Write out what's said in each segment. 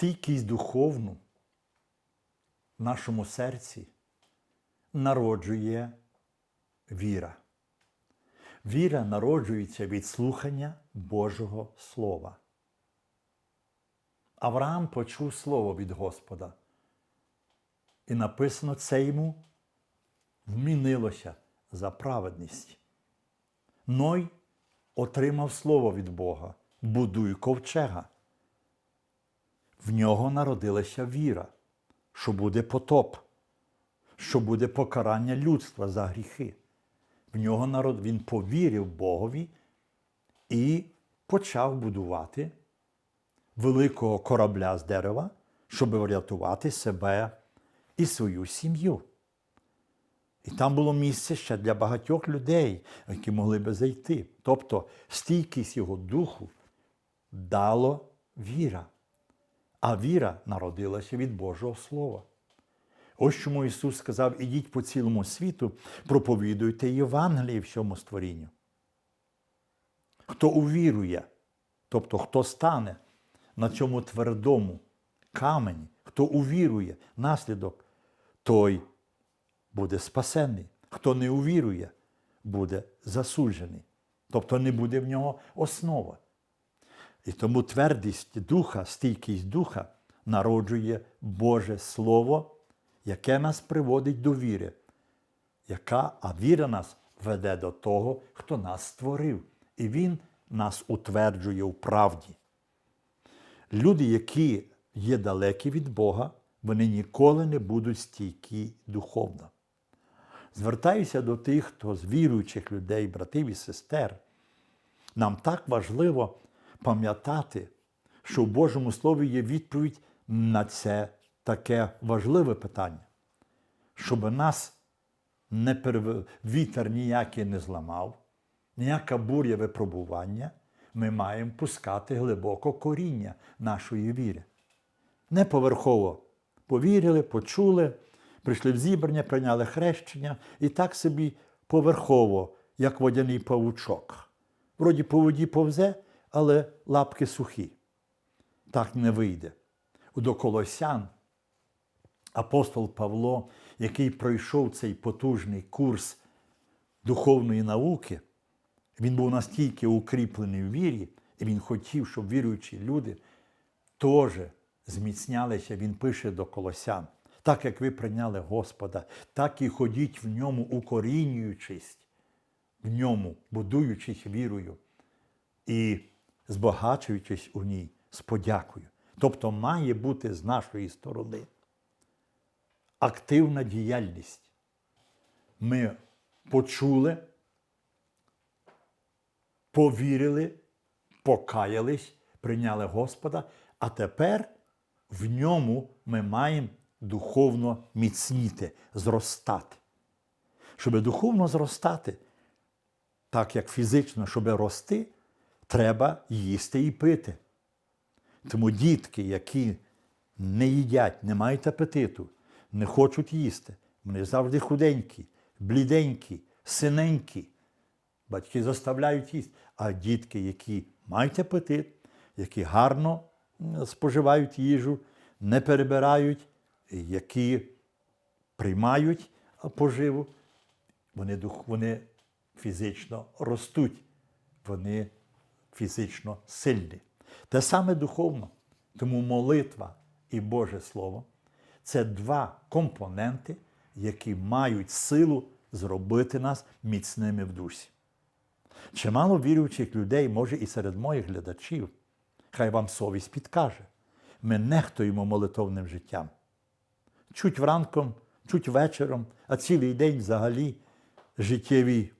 стійкість духовну в нашому серці народжує віра. Віра народжується від слухання Божого Слова. Авраам почув слово від Господа. І написано, це йому вмінилося за праведність. Ной отримав слово від Бога, будуй ковчега. В нього народилася віра, що буде потоп, що буде покарання людства за гріхи. В нього народ, він повірив Богові і почав будувати великого корабля з дерева, щоб врятувати себе і свою сім'ю. І там було місце ще для багатьох людей, які могли би зайти. Тобто стійкість його духу дало віра. А віра народилася від Божого Слова. Ось чому Ісус сказав: ідіть по цілому світу, проповідуйте Євангеліє всьому створінню. Хто увірує, тобто хто стане на цьому твердому камені, хто увірує наслідок, той буде спасений. Хто не увірує, буде засуджений. Тобто не буде в нього основа. І тому твердість духа, стійкість духа народжує Боже Слово, яке нас приводить до віри, яка, а віра нас веде до того, хто нас створив. І Він нас утверджує у правді. Люди, які є далекі від Бога, вони ніколи не будуть стійкі духовно. Звертаюся до тих, хто з віруючих людей, братів і сестер. Нам так важливо пам'ятати, що в Божому Слові є відповідь на це таке важливе питання, щоб нас не перев... вітер ніякий не зламав, ніяка буря випробування, ми маємо пускати глибоко коріння нашої віри. Не поверхово повірили, почули, прийшли в зібрання, прийняли хрещення і так собі поверхово, як водяний павучок. Вроді по воді повзе, але лапки сухі. Так не вийде. До Колосян апостол Павло, який пройшов цей потужний курс духовної науки, він був настільки укріплений в вірі, і він хотів, щоб віруючі люди теж зміцнялися. Він пише до Колосян. Так як ви прийняли Господа, так і ходіть в ньому, укорінюючись, в ньому, будуючись вірою і збагачуючись у ній з подякою. Тобто має бути з нашої сторони активна діяльність. Ми почули, повірили, покаялись, прийняли Господа, а тепер в ньому ми маємо духовно міцніти, зростати. Щоб духовно зростати, так як фізично, щоб рости, треба їсти і пити. Тому дітки, які не їдять, не мають апетиту, не хочуть їсти, вони завжди худенькі, бліденькі, синенькі. Батьки заставляють їсти. А дітки, які мають апетит, які гарно споживають їжу, не перебирають, які приймають поживу, вони, вони фізично ростуть, вони фізично сильні. Те саме духовно. Тому молитва і Боже Слово це два компоненти, які мають силу зробити нас міцними в дусі. Чимало віруючих людей, може і серед моїх глядачів, хай вам совість підкаже. Ми нехтуємо молитовним життям. Чуть вранком, чуть вечором, а цілий день взагалі життєвий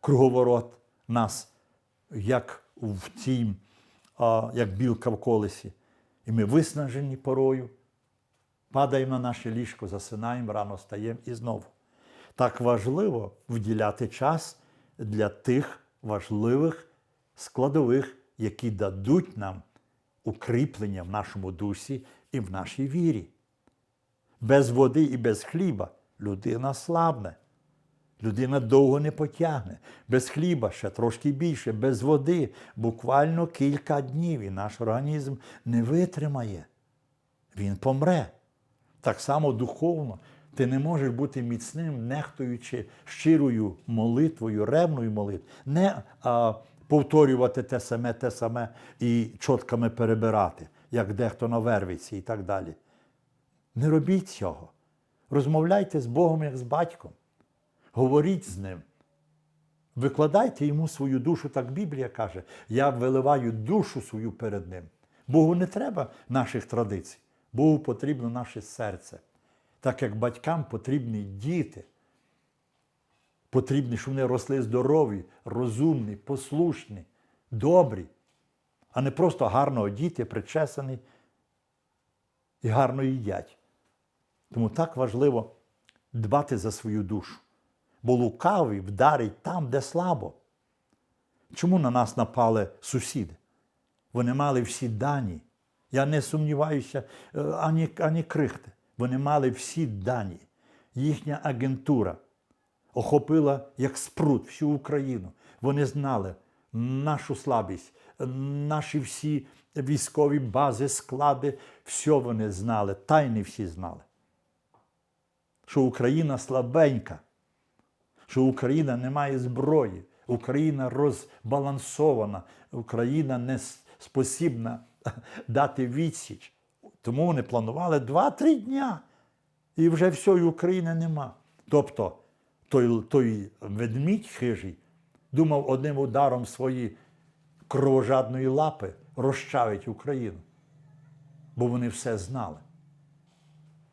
круговорот нас, як в цім, а, як білка в колесі. І ми виснажені порою, падаємо на наше ліжко, засинаємо, рано стаємо і знову. Так важливо вділяти час для тих важливих складових, які дадуть нам укріплення в нашому дусі і в нашій вірі. Без води і без хліба людина слабне. Людина довго не потягне. Без хліба ще трошки більше, без води, буквально кілька днів, і наш організм не витримає. Він помре. Так само духовно. Ти не можеш бути міцним, нехтуючи щирою молитвою, ревною молитвою, не а, повторювати те саме, те саме і чотками перебирати, як дехто на вервиці і так далі. Не робіть цього. Розмовляйте з Богом як з батьком. Говоріть з ним. Викладайте йому свою душу, так Біблія каже, я виливаю душу свою перед ним. Богу не треба наших традицій, Богу потрібно наше серце. Так як батькам потрібні діти. Потрібні, щоб вони росли здорові, розумні, послушні, добрі, а не просто гарно одіти, причесані і гарно їдять. Тому так важливо дбати за свою душу. Бо лукавий вдарить там, де слабо. Чому на нас напали сусіди? Вони мали всі дані. Я не сумніваюся е, ані, ані крихти. Вони мали всі дані. Їхня агентура охопила як спрут всю Україну. Вони знали нашу слабість, наші всі військові бази, склади, все вони знали, тайни всі знали. Що Україна слабенька, що Україна не має зброї, Україна розбалансована, Україна не спосібна дати відсіч. Тому вони планували 2-3 дня. І вже всієї України нема. Тобто той, той ведмідь хижий думав одним ударом свої кровожадної лапи розчавить Україну. Бо вони все знали.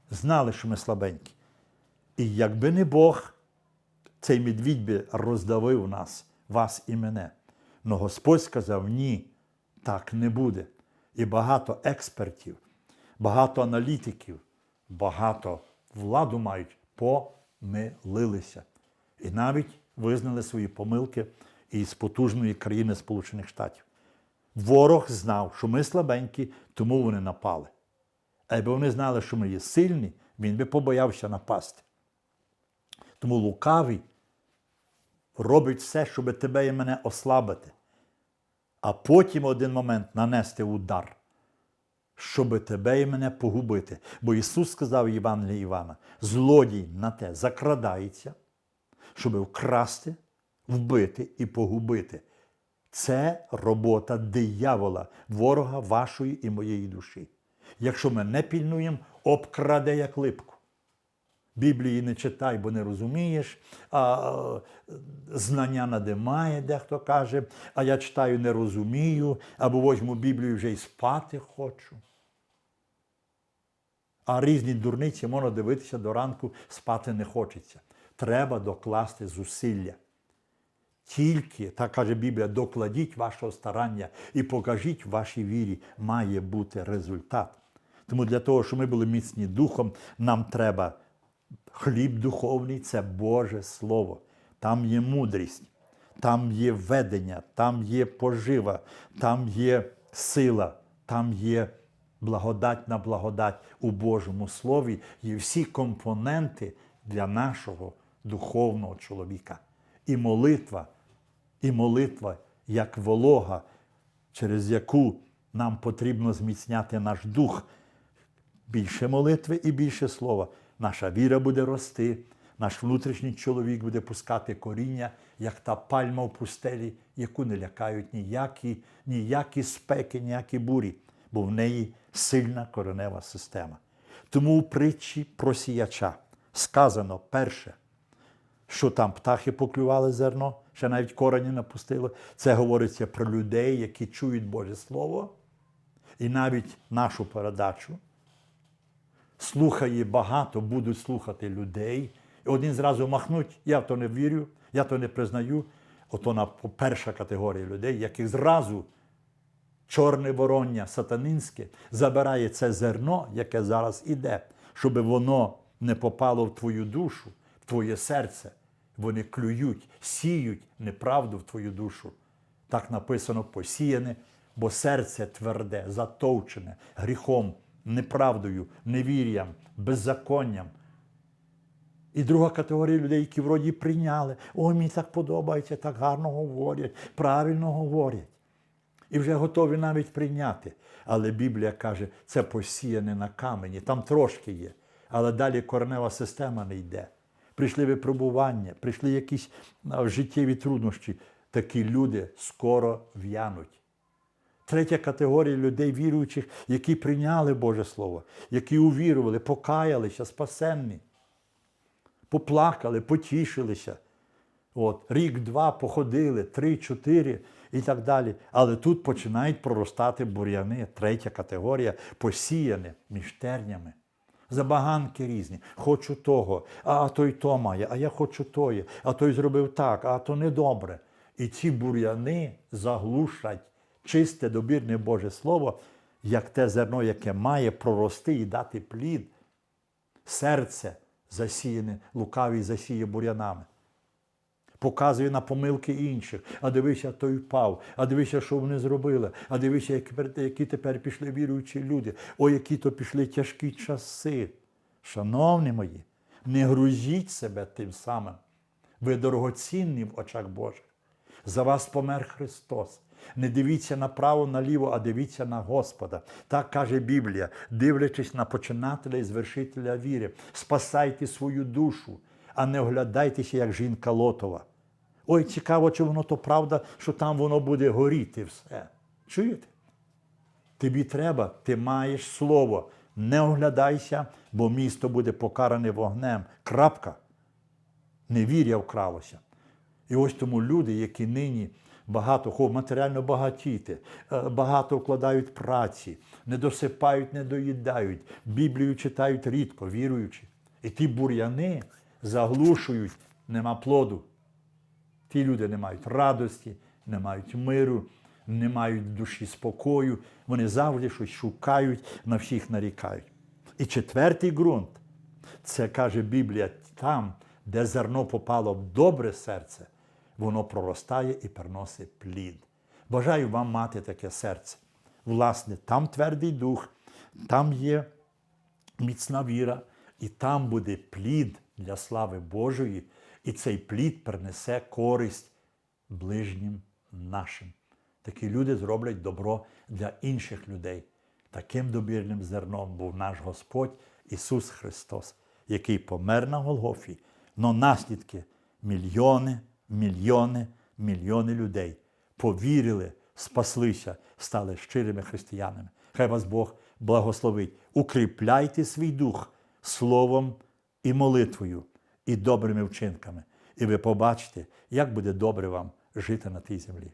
Знали, що ми слабенькі. І якби не Бог, цей медвідь би роздавив нас, вас і мене. Но Господь сказав: ні, так не буде. І багато експертів, багато аналітиків, багато владу мають, помилилися. І навіть визнали свої помилки із потужної країни Сполучених Штатів. Ворог знав, що ми слабенькі, тому вони напали. А якби вони знали, що ми є сильні, він би побоявся напасти. Тому лукавий робить все, щоб тебе і мене ослабити, а потім один момент нанести удар, щоб тебе і мене погубити. Бо Ісус сказав Євангелії Івана: злодій на те закрадається, щоб вкрасти, вбити і погубити. Це робота диявола, ворога вашої і моєї душі. Якщо ми не пільнуємо, обкраде як липку. Біблії не читай, бо не розумієш, а знання надимає, дехто каже, а я читаю, не розумію, або возьму Біблію вже й спати хочу. А різні дурниці можна дивитися до ранку, спати не хочеться. Треба докласти зусилля. Тільки, так каже Біблія, докладіть вашого старання і покажіть вашій вірі, має бути результат. Тому для того, щоб ми були міцні духом, нам треба хліб духовний це Боже Слово. Там є мудрість, там є ведення, там є пожива, там є сила, там є благодать на благодать у Божому Слові. Є всі компоненти для нашого духовного чоловіка. І молитва, і молитва як волога, через яку нам потрібно зміцняти наш дух. Більше молитви і більше слова. Наша віра буде рости, наш внутрішній чоловік буде пускати коріння, як та пальма в пустелі, яку не лякають ніякі, ніякі спеки, ніякі бурі, бо в неї сильна коренева система. Тому у притчі про сіяча сказано перше, що там птахи поклювали зерно, ще навіть корені напустили. Це говориться про людей, які чують Боже Слово, і навіть нашу передачу слухає багато, будуть слухати людей. І один зразу махнуть, я в то не вірю, я то не признаю. Ото на перша категорія людей, яких зразу чорне вороння сатанинське забирає це зерно, яке зараз іде, щоб воно не попало в твою душу, в твоє серце. Вони клюють, сіють неправду в твою душу. Так написано посіяне, бо серце тверде, затовчене гріхом, неправдою, невір'ям, беззаконням. І друга категорія людей, які вроді прийняли. Ой, мені так подобається, так гарно говорять, правильно говорять. І вже готові навіть прийняти. Але Біблія каже, це посіяне на камені, там трошки є. Але далі коренева система не йде. Прийшли випробування, прийшли якісь життєві труднощі. Такі люди скоро в'януть. Третя категорія людей віруючих, які прийняли Боже Слово, які увірували, покаялися, спасенні, поплакали, потішилися. От, рік-два походили, три, чотири і так далі. Але тут починають проростати бур'яни, третя категорія, посіяні між тернями. Забаганки різні. Хочу того, а той то має, а я хочу тоє, а той зробив так, а то недобре. І ці бур'яни заглушать чисте, добірне Боже Слово, як те зерно, яке має прорости і дати плід. Серце засіяне, лукавий засіє бур'янами показує на помилки інших. А дивися, той впав, а дивися, що вони зробили, а дивися, які які тепер пішли віруючі люди. О, які то пішли тяжкі часи. Шановні мої, не грузіть себе тим самим. Ви дорогоцінні в очах Божих. За вас помер Христос. Не дивіться направо, наліво, а дивіться на Господа. Так каже Біблія, дивлячись на починателя і звершителя віри, спасайте свою душу, а не оглядайтеся, як жінка Лотова. Ой, цікаво, чи воно то правда, що там воно буде горіти все. Чуєте? Тобі треба, ти маєш слово. Не оглядайся, бо місто буде покаране вогнем. Крапка. Невір'я вкралося. І ось тому люди, які нині багато хо- матеріально багатіти, е, багато вкладають праці, не досипають, не доїдають, Біблію читають рідко, віруючи. І ті бур'яни заглушують, нема плоду. Ті люди не мають радості, не мають миру, не мають душі спокою. Вони завжди щось шукають, на всіх нарікають. І четвертий ґрунт це каже Біблія, там, де зерно попало в добре серце, воно проростає і приносить плід. Бажаю вам мати таке серце. Власне, там твердий дух, там є міцна віра, і там буде плід для слави Божої, і цей плід принесе користь ближнім нашим. Такі люди зроблять добро для інших людей. Таким добірним зерном був наш Господь Ісус Христос, який помер на Голгофі, но наслідки мільйони, мільйони, мільйони людей повірили, спаслися, стали щирими християнами. Хай вас Бог благословить. Укріпляйте свій дух словом і молитвою, і добрими вчинками. І ви побачите, як буде добре вам жити на тій землі.